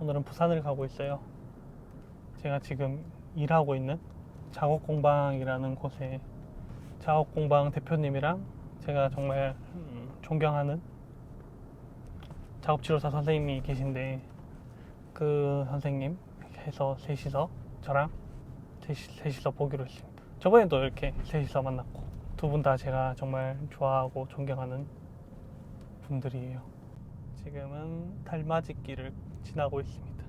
오늘은 부산을 가고 있어요. 제가 지금 일하고 있는 작업공방이라는 곳에 작업공방 대표님이랑 제가 정말 음, 존경하는 작업치료사 선생님이 계신데 그 선생님 해서 셋이서 저랑 셋이, 셋이 서 보기로 했습니다. 저번에도 이렇게 셋이서 만났고 두 분 다 제가 정말 좋아하고 존경하는 분들이에요. 지금은 달맞이길을 지나고 있습니다.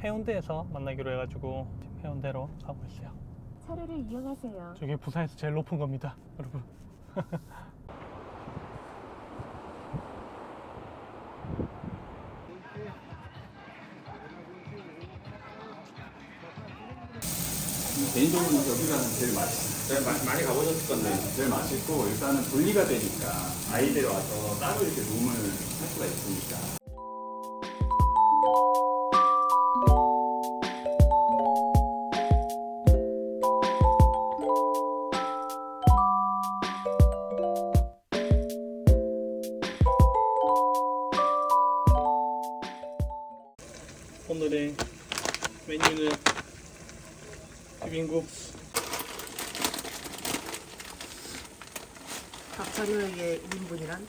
해운대에서 만나기로 해가지고 지금 해운대로 가고 있어요. 차로를 이용하세요. 저게 부산에서 제일 높은 겁니다, 여러분. 개인적으로는 여기가 제일 맛있어요. 제가 마- 많이 가보셨을 건데 제일 맛있고 일단은 분리가 되니까 아이들이 와서 따로 이렇게 룸을 할 수가 있으니까. 박찬호에게 1인분이란?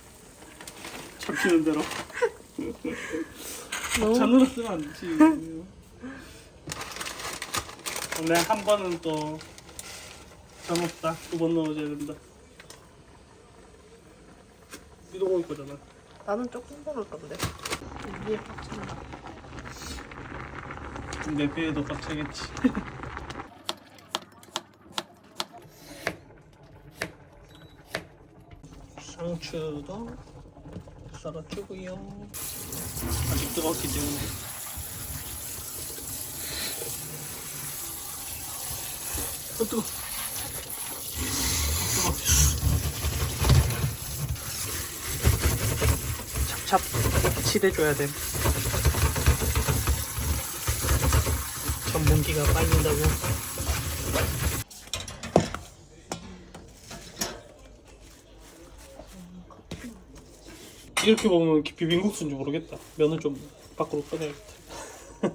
잡히는 대로. 너무 잔으로 쓰면 안 되지. 근데 한 번은 또 잘못다. 두 번 넣어줘야 된다. 이거 먹을 거잖아. 나는 조금 먹을 건데. 위에 박찬호. 내 배에도 빡차겠지. 상추도 썰어주고요. 아직 뜨겁기 때문에. 어, 뜨거. 뜨거. 찹찹 칠해줘야 돼. 전문기가 빠진다고. 이렇게 보면 비빔국수인지 모르겠다. 면을 좀 밖으로 꺼내야겠다.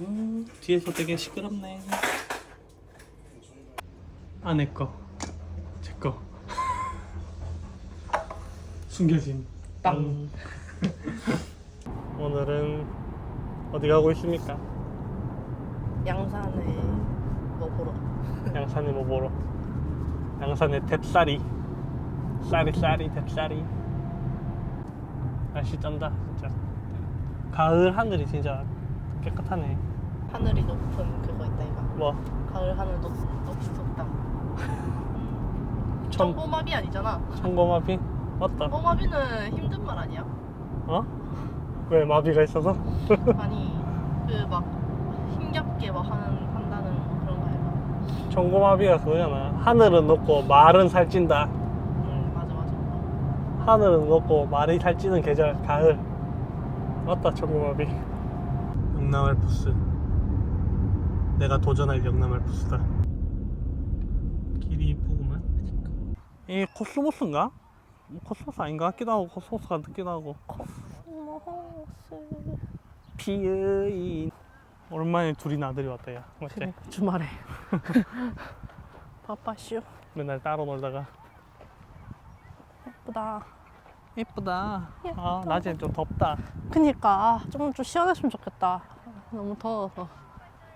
음, 뒤에서 되게 시끄럽네. 아내 거, 제 거. 숨겨진 땅. 오늘은 어디 가고 있습니까? 양산에 뭐 보러. 양산에 뭐 보러? 양산에 뎁사리 쌀이 쌀이 뎁사리 날씨 쩐다 진짜 가을 하늘이 진짜 깨끗하네 하늘이 높은 그거 있다 이거. 뭐 가을 하늘 높, 높다. 천, 청고마비 아니잖아. 청고마비? 맞다 청고마비는 힘든 말 아니야? 어? 왜 마비가 있어서? 아니 그 막 힘겹게 막 하는 한다는 그런 거 아니야? 청고마비가 그거잖아 하늘은 높고 말은 살찐다. 하늘은 높고 말이 살찌는 계절 가을. 맞다 청고마비. 영남 알프스. 내가 도전할 영남 알프스다. 길이 이쁘구만? 이 코스모스인가? 코스모스 아닌가 같기도 하고 코스모스 같기도 하고. 피의 오랜만에 둘이 나들이 왔다 야. 맞지? 그래 주말에. 바빠쇼. 맨날 따로 놀다가 예쁘다. 예쁘다 예쁘다. 아 낮엔 좀 덥다 그니까 좀, 좀 시원했으면 좋겠다. 너무 더워서.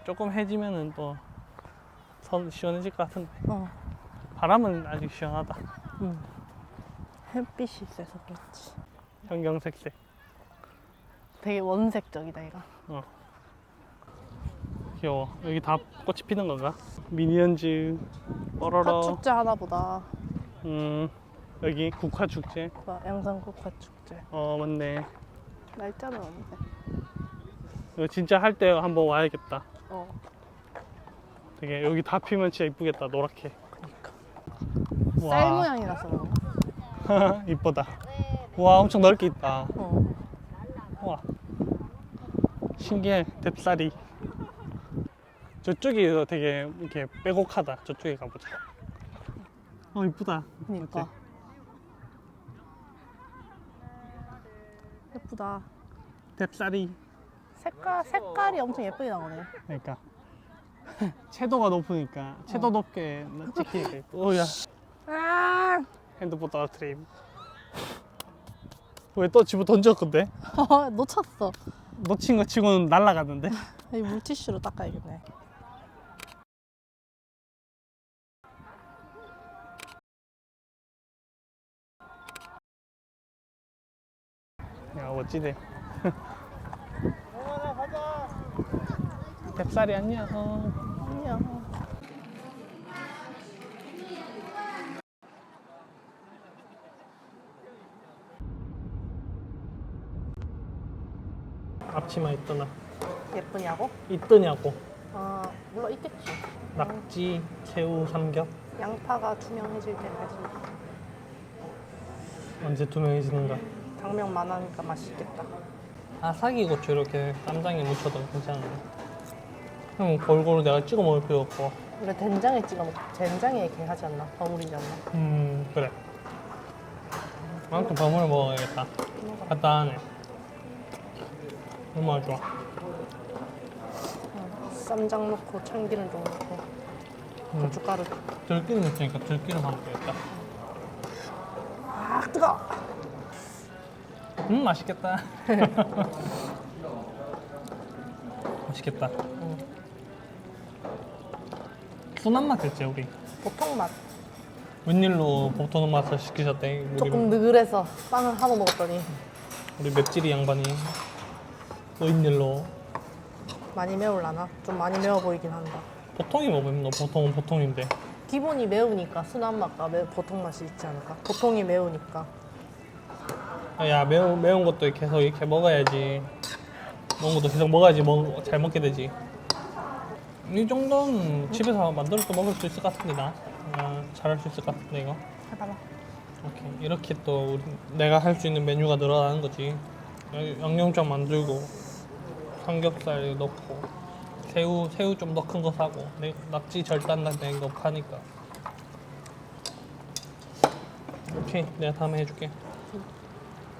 조금 해지면은 또 선 시원해질 것 같은데 어. 바람은 아직 시원하다 응. 햇빛이 세서 그렇지. 형경색색 되게 원색적이다 이거. 귀여워 여기 다 꽃이 피는 건가? 미니언즈 뽀로로 팥 축제 하나 보다. 음 여기 국화축제 뭐 양산국화 축제. 어 맞네 날짜는 없는데. 이거 진짜 할 때 한번 와야겠다 어. 되게 여기 다 피면 진짜 이쁘겠다 노랗게 그니까. 쌀 모양이라서 그런가? 이쁘다 와 엄청 넓게 있다 어. 와 신기해 뎁사리 저쪽이 되게 이렇게 빼곡하다 저쪽에 가보자 어 이쁘다 그니까. 이쁘다. 뎁살이 색깔 색깔이 엄청 예쁘게 나오네. 그러니까 채도가 높으니까 채도 어. 높게 찍히니까 오야 아, 핸드폰 떨어뜨림 왜 또 집어 던졌 건데? 놓쳤어. 놓친 거 치고는 날아갔는데 이 물티슈로 닦아야겠네. 야 멋지네. 뎁살이 안녕 안녕. 앞치마 있더나? 예쁘냐고? 있더냐고. 아, 물론 있겠지. 낙지 새우 삼겹? 양파가 투명해질 때까지. 언제 투명해지는가 당면 많으니까 맛있겠다. 아사기 고추 이렇게 쌈장에 묻혀도 괜찮은데 형 골고루 내가 찍어 먹을 필요 없고 우리 된장에 찍어 먹. 된장에 이렇게 하지 않나? 버무리지 않나? 음 그래 만큼 버무려 먹어야겠다 간단하네 얼마나 좋아 응. 쌈장 넣고 참기름 좀 넣고 음. 고춧가루. 들기름 있으니까 들기름 하면 되겠다 아 뜨거. 음 맛있겠다 맛있겠다 응. 순한 맛 됐지 우리 보통 맛. 웬일로 보통 맛을 시키셨대 우리, 조금 느글해서 빵을 하고 먹었더니 우리 맵찔이 양반이 웬일로 많이 매울라나? 좀 많이 매워 보이긴 한다. 보통이 뭐 맵노 보통은 보통인데 기본이 매우니까 순한 맛과 매, 보통 맛이 있지 않을까? 보통이 매우니까. 야 매운 매운 것도 계속 이렇게 먹어야지. 매운 것도 계속 먹어야지 먹, 잘 먹게 되지. 이 정도는 집에서 만들어서 먹을 수 있을 것 같은데 나 아, 잘할 수 있을 것 같은데 이거. 해봐라. 오케이. 이렇게 또 우리, 내가 할 수 있는 메뉴가 늘어나는 거지. 양- 양념장 만들고 삼겹살 넣고 새우 새우 좀 더 큰 거 사고 내, 낙지 절단 된거 파니까. 오케이. 내가 다음에 해줄게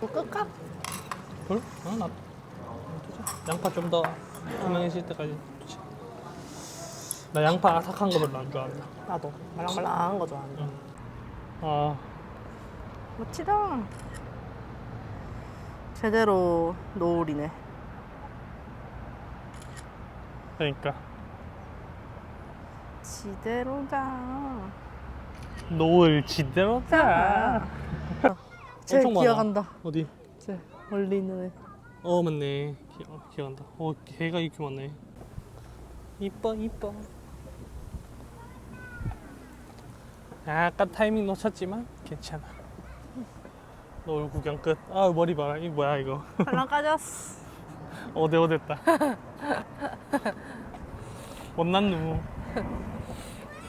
불 끌까? 불? 어, 나 양파 좀 더 투명해질 때까지 두지. 나 양파 아삭한 거 별로 안 좋아한다 나도 말랑말랑한 거 좋아한다. 응. 아 멋지다. 제대로 노을이네. 그러니까 지대로다. 노을 지대로다 쟤 엄청 많아. 기어간다. 어디? 쟤 멀리 있는 애. 어 맞네 기, 어, 기억난다 어 개가 이렇게 많네 이뻐 이뻐 약간 타이밍 놓쳤지만 괜찮아 노을 구경 끝 아 머리 봐라 이거 뭐야 이거 발랑 까졌어. 어대어댔다 못난 누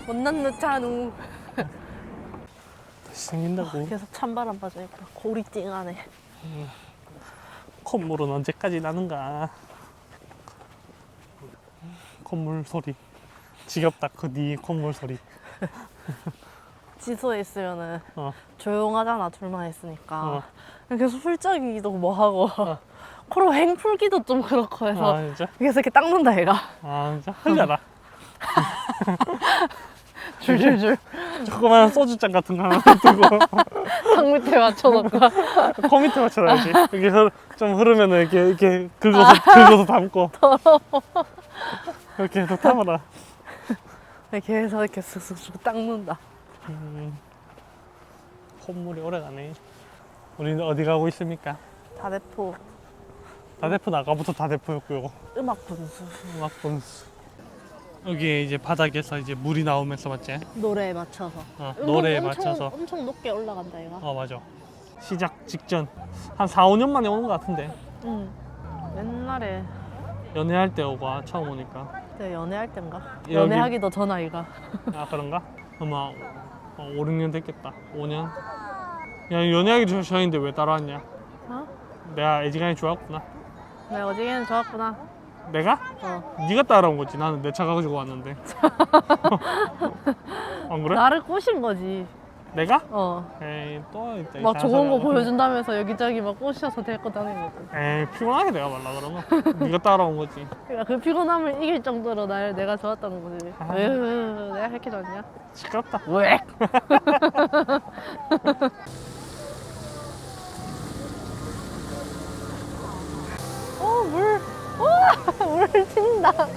못난 듯한우. 생긴다고 계속 찬바람 빠져있고 골이 찡하네. 콧물은 언제까지 나는가 콧물 소리 지겹다 그 네 콧물 소리 지소에 있으면은 어. 조용하잖아 둘만 있으니까 어. 계속 풀쩍이기도 뭐하고 어. 코로 행 풀기도 좀 그렇고 해서 아 진짜? 계속 이렇게 닦는다 얘가 아 진짜? 흘려라 줄줄줄 조그마한 소주잔 같은 거 하나 두고. 탕 밑에 맞춰놓고. 코 밑에 맞춰놔야지. 이렇게 흐, 좀 흐르면 은 이렇게 이렇게 긁어서 긁어서 담고. 이렇게 해서 담아라 계속 이렇게 슥슥슥 닦는다. 음, 콧물이 오래가네. 우리는 어디 가고 있습니까? 다대포. 다대포 아까부터 다대포였고요. 음악 분수. 음악 분수 여기에 이제 바닥에서 이제 물이 나오면서 맞지? 노래에 맞춰서. 어, 노래에 엄청, 맞춰서. 엄청 높게 올라간다 얘가. 어 맞아. 시작 직전. 한 4, 5년 만에 오는 것 같은데. 응. 옛날에. 연애할 때 오고 처음 오니까. 내가 연애할 땐가? 여기- 연애하기도 전 아이가. 아 그런가? 아마 어, 5, 6년 됐겠다. 5년? 야 연애하기 전인데 왜 따라왔냐? 어? 내가 애지간히 좋았구나. 내가 어지게는 좋았구나 내가? 어. 네가 따라온 거지 나는 내 차 가지고 왔는데 안 그래? 나를 꼬신 거지 내가? 어. 에이 또 이제 막 이상한 좋은 거 하고. 보여준다면서 여기저기 막 꼬셔서 데리고 다니는 거지. 에이 피곤하게 내가 말라 그러면 네가 따라온 거지 그러니까 그 피곤함을 이길 정도로 날 내가 좋았다는 거지. 아. 으, 내가 이렇게 좋았냐? 시끄럽다 왜? 어, 물. 우와, 물 튄다.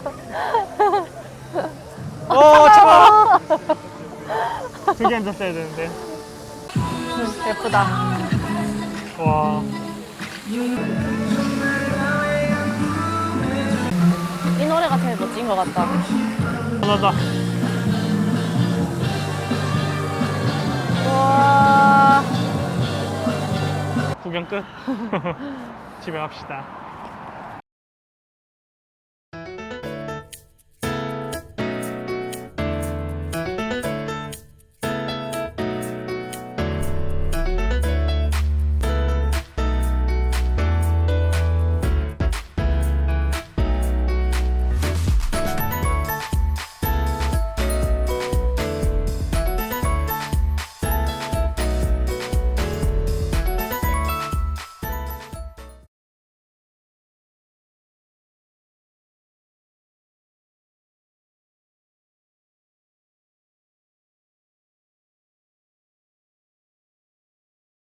어 차가워 두개 앉았어야 되는데 예쁘다. 와 이 노래가 제일 멋진 것 같다. 편하다 와. 구경 끝 집에 갑시다